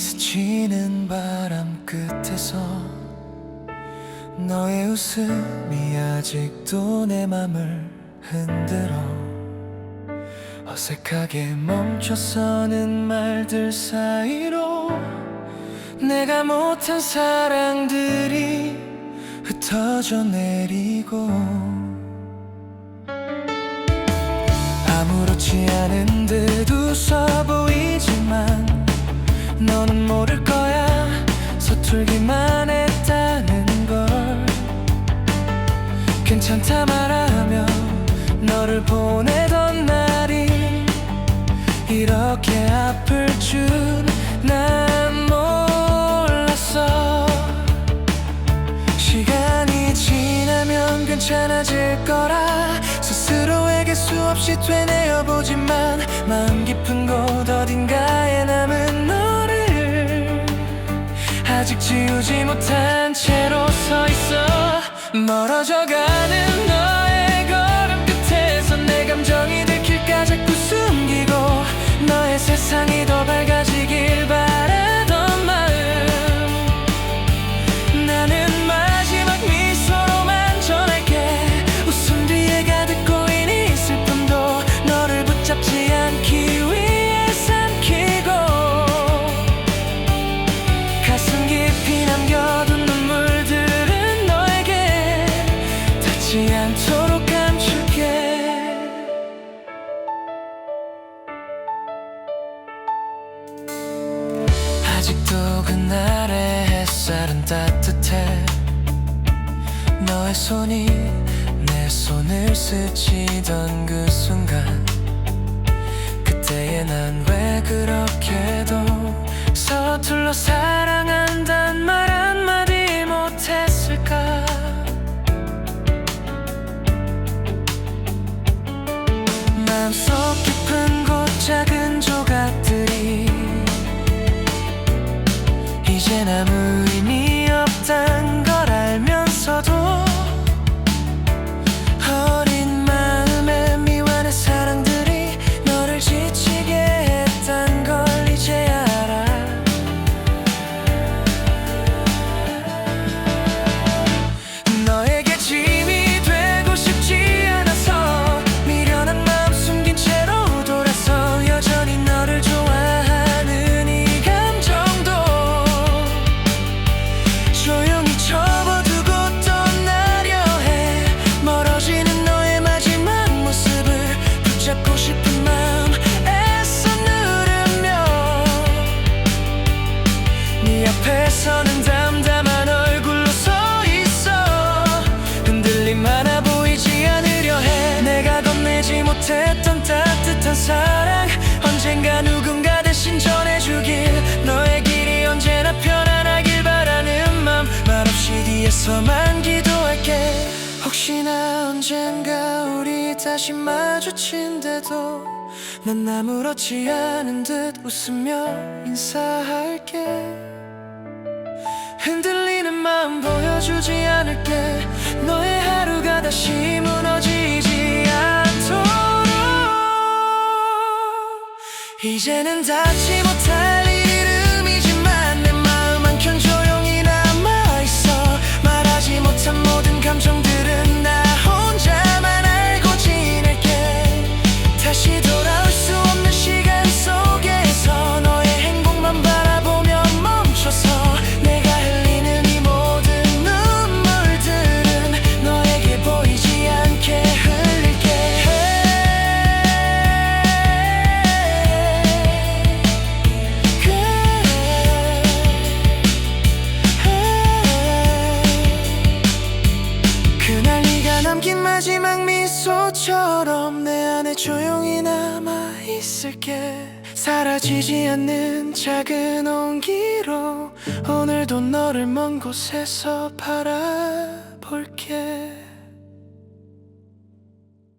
스치는 바람 끝에서 너의 웃음이 아직도 내 맘을 흔들어 어색하게 멈춰서는 말들 사이로 내가 못한 사랑들이 흩어져 내리고 아무렇지 않은 듯 웃어 보이지만 너는 모를 거야. 서툴기만 했다는 걸. 괜찮다 말하며 너를 보내던 날이 이렇게 아플 줄난 몰랐어. 시간이 지나면 괜찮아질 거라. 스스로에게 수없이 되뇌어보지만 마음 깊은 곳 어딘가에 남은 지우지 못한 채로 서 있어. 멀어져가는 너의 걸음 끝에서 내 감정이 들킬까 자꾸 숨기고 너의 세상이 더 밝아지길 바라던 마음. 나는 마지막 미소로만 전할게. 웃음 뒤에 가득 고인 이 슬픔도 너를 붙잡지 않기 위해 닿지 않도록 감출게. 아직도 그날의 햇살은 따뜻해. 너의 손이 내 손을 스치던 그 순간 그때의 난 왜 그렇게도 서툴러 사랑 서만 기도할게. 혹시나 언젠가 우리 다시 마주친데도 난 아무렇지 않은 듯 웃으며 인사할게. 흔들리는 마음 보여주지 않을게. 너의 하루가 다시 무너지지 않도록. 이제는 닿지 못할 미소처럼 내 안에 조용히 남아 있을게. 사라지지 않는 작은 온기로 오늘도 너를 먼 곳에서 바라볼게